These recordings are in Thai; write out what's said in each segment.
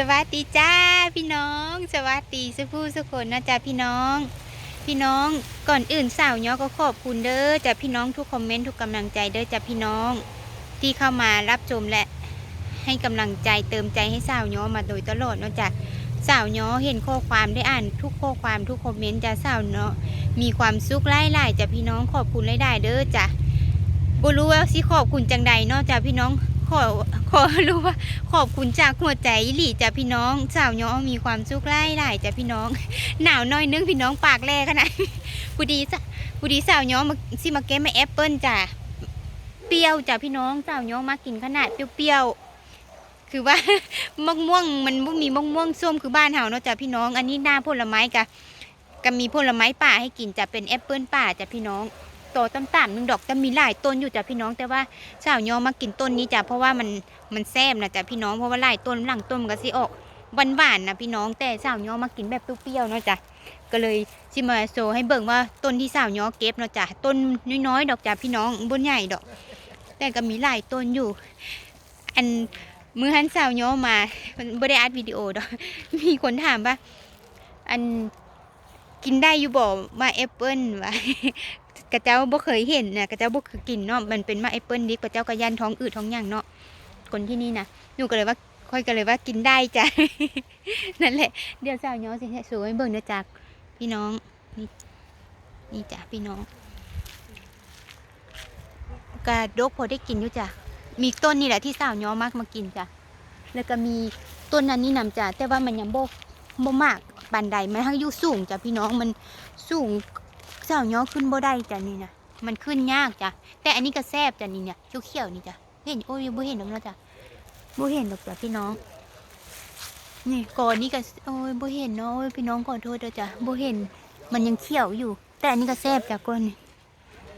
สวัสดีจ้าพี่น้อง สวัสดีสุผู้สุคนนะจ้าพี่น้อง พี่น้องก่อนอื่นสาวย้อก็ขอบคุณเด้อจ้าพี่น้องทุกคอมเมนต์ทุกกำลังใจเด้อจ้าพี่น้อง ที่เข้ามารับชมและให้กำลังใจเติมใจให้สาวย้อมาโดยตลอดเนาะจ้ะสาวย้อเห็นข้อความได้อ่านทุกข้อความทุกคอมเมนต์จ้าสาวเนาะมีความสุขไล่ไล่จ้าพี่น้องขอบคุณไล่ได้เด้อจ้ะบ่รู้ว่าสิขอบคุณจังใดเนาะจ้าพี่น้อง ขอขอรู้ว่าขอบคุณจากหัวใจอีหลีจ้ะพี่น้องสาวย้อมีความสุขไล่ไล่จ้ะพี่น้อง หนาวน้อยนึงพี่น้องปากแรกขนาดกูดีจ้ะกูดีสาวย้อมาสิมาเก็บมาแอปเปิ้ลจ้ะเปรี้ยวจ้ะพี่น้องสาวย้อมากินขนาดเปรี้ยวๆคือว่ามะม่วงมันบ่มีมะม่วงส้มคือบ้านเฮาเนาะจ้ะพี่น้อง อันนี้หน้าผลไม้กะก็มีผลไม้ป่าให้กินจะเป็นแอปเปิ้ลป่าจ้ะพี่น้อง โตต่ำๆหนึ่งดอกแต่มีหลายต้นอยู่จ้ะพี่น้องแต่ว่าสาวยอมากินต้นนี้จ้ะเพราะว่ามันมันแซ่บนะจ๊ะพี่น้องเพราะว่าหลายต้นหลังต้นก็สิออกหวานหวานนะพี่น้องแต่สาวยอมากินแบบเปรี้ยวๆเนาะจ้ะก็เลยชิมาโซให้เบิ่งว่าต้นที่สาวยอเก็บเนาะจ้ะต้นน้อยๆดอกจ้ะพี่น้องบนใหญ่ดอก แต่ก็มีหลายต้นอยู่ อันมือหันสาวย้อมาบ่ได้อัดวิดีโอดอกมีคนถามว่าอันกินได้อยู่บ่มาแอปเปิ้ลวะ กระเจ้าบ่เคยเห็นนะกระเจ้าบ่เคยกินเนาะมันเป็นมาแอปเปิ้ลดิบกระเจ้าก็ยันท้องอืดท้องย่างเนาะคนที่นี่นะหนูก็เลยว่าค่อยก็เลยว่ากินได้จ้ะนั่นแหละเดี๋ยวสาวย้อสิสวยเบิ่งเด้อจากพี่น้องนี่นี่จ้ะพี่น้องกระดกพอได้กินอยู่จ้ะมีต้นนี่แหละที่สาวย้อมากมากินจ้ะแล้วก็มีต้นนั้นนี่นำจ้ะแต่ว่ามันยังโบโบมากบันไดมันทั้งอยู่สูงจ้ะพี่น้องมันสูง สาวย้อขึ้นบ่ได้จ้ะนี่นะมันขึ้นยากจ้ะแต่อันนี้ก็แซ่บจ้ะนี่เนี่ยเขียวๆนี่จ้ะเห็นโอ้ยบ่เห็นหรอกเนาะจ้ะบ่เห็นหรอกจ้ะพี่น้อง นี่ก่อนนี้ก็โอ้ยบ่เห็นเนาะโอ้ยพี่น้องขอโทษเด้อจ้ะบ่เห็นมันยังเขียวอยู่ แต่อันนี้ก็แซ่บจ้ะก้อนนี่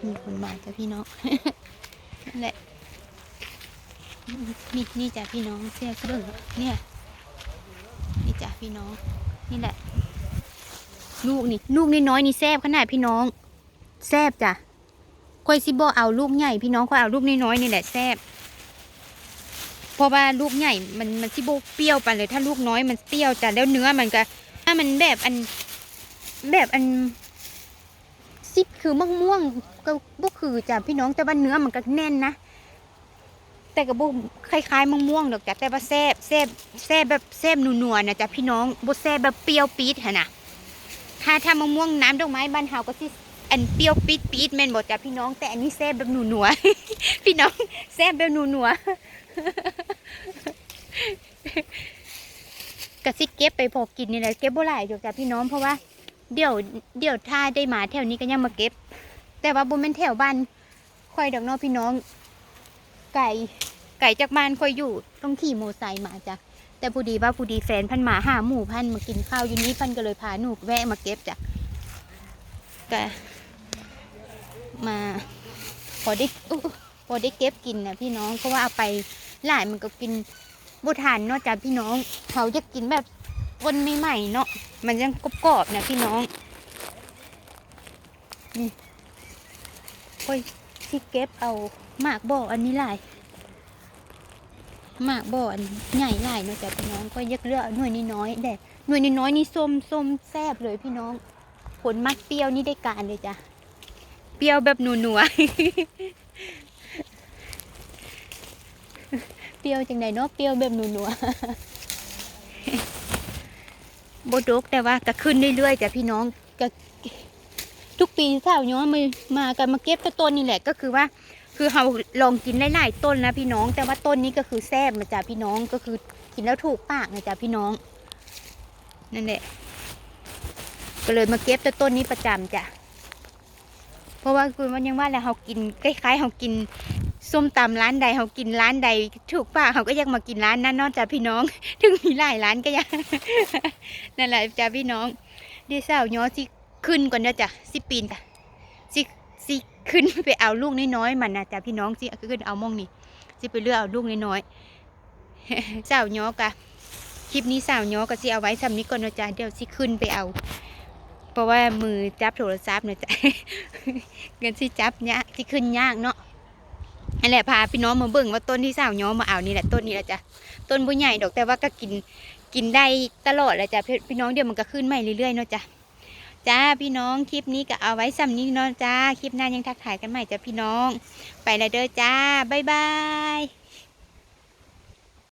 มีคนมาจ้ะพี่น้องนั่นแหละนี่นี่จ้ะพี่น้องเสื้อเครื่องเนี่ยนี่จ้ะพี่น้องนี่แหละ ลูกนี่ลูกนี่น้อยนี่แซบขนาดพี่น้อง แซบจ้ะค่อยสิบ่เอาลูกใหญ่พี่น้องค่อยเอาลูกน้อยๆนี่แหละแซบเพราะว่าลูกใหญ่มันมันสิบเปรี้ยวไปเลยถ้าลูกน้อยมันเปรี้ยวจ้ะแล้วเนื้อมันก็ถ้ามันแบบอันแบบอันซิคือมะม่วงก็บ่คือจ้ะพี่น้องแต่ว่าเนื้อมันก็แน่นนะแต่ก็บ่คล้ายๆมะม่วงดอกจ้ะแต่ว่าแซ่บแซ่บแซ่บแบบแซ่บนัวๆนะจ้ะพี่น้องบ่แซ่บแบบเปรี้ยวปี๊ดหั่นน่ะ ถ้าถ้ามะม่วงน้ำดอกไม้บ้านเฮาก็สิอันเปรี้ยวปี๊ดปี๊ดแม่นบอกจ้ะพี่น้อง แต่อันนี้แซ่บแบบหนูหนัวพี่น้องแซ่บแบบหนูหนัวๆกะซิเก็บไปพอกินนี่แหละเก็บบ่หลายอยู่จ้ะพี่น้องเพราะว่าเดี๋ยวเดี๋ยวถ้าได้มาแถวนี้ก็ยังมาเก็บ แต่ว่าบ่แม่นแถวบ้านค่อยดอกเนาะพี่น้อง ไก่ไก่จากบ้านค่อยอยู่ต้องขี่โมไซค์มาจ้ะ แต่ผู้ดีว่าผู้ดีแฟนพันหมาหาหมู่พันมากินข้าวอยู่นี้พันก็เลยพาหนูแวะมาเก็บจ้ะก็มาพอได้พอได้เก็บกินนะพี่น้องเพราะว่าเอาไปหลายมันก็กินบุทานเนาะจ้ะพี่น้องเขาจะกินแบบวันใหม่ๆเนาะมันยังกรอบๆนะพี่น้องนี่ค่อยที่เก็บเอาหมากบ่ออันนี้หลาย หมากบ่อนใหญ่หลายเนาะจ้ะพี่น้องก็ยักเลือกหน่วยนี้น้อยแต่หน่วยนี้น้อยนี่ส้มส้มแซ่บเลยพี่น้อง ผลมักเปรี้ยวนี่ได้การเลยจ้ะเปรี้ยวแบบหนัวหนัวๆเปรี้ยวจังไดเนาะเปรี้ยวแบบหนัวหนัวๆบดกแต่ว่าก็ขึ้นเรื่อยๆจ้ะพี่น้องก็ทุกปีสาวย้อนมามากันมาเก็บต่ต้นนี่แหละก็คือว่า คือเราลองกินหลายๆต้นนะพี่น้อง แต่ว่าต้นนี้ก็คือแซ่บนะจ้ะพี่น้องก็คือกินแล้วถูกปากนะจ้ะพี่น้องนั่นแหละก็เลยมาเก็บแต่ต้นนี้ประจำจ้ะเพราะว่าคือมันยังว่าแหละเรากินคล้ายๆเรากินส้มตำร้านใดเรากินร้านใด ถูกปากเราก็ยังมากินร้านนั้นนอกจากพี่น้อง ถึงมีหลายร้านก็ยังนั่นแหละจ้ะพี่น้องดี๋ยวสาย้อสิขึ้นก่อนเด้อจ้ะสิปีนจ้ะสิ สิขึ้นไปเอาลูกน้อยๆมันนะจ้ะพี่น้องสิขึ้นเอามองนี่สิไปเลือกเอาลูกน้อยๆสาวย้อกะคลิปนี้สาวย้อก็สิเอาไว้สำนี้ก่อนนาะจ้ะเดี๋ยวสิขึ้นไปเอา เพราะว่ามือจับโทรศัพท์เนี่ยจ้ะเงินที่จับเนี่ยที่ขึ้นยากเนาะนั่นแหละพาพี่น้องมาเบิ่งว่าต้นที่สาวย้อมาเอานี่แหละต้นนี้แหละจ้ะต้นบุใหญ่ดอกแต่ว่าก็กินกินได้ตลอดแหละจ้ะพี่พี่น้องเดี๋ยวมันก็ขึ้นใหม่เรื่อยๆเนาะจ้ะ จ้าพี่น้องคลิปนี้ก็เอาไว้สำนี้เนาะจ้า คลิปหน้ายังทักทายกันใหม่จ้ะพี่น้อง ไปแล้วเด้อจ้าบ๊ายบาย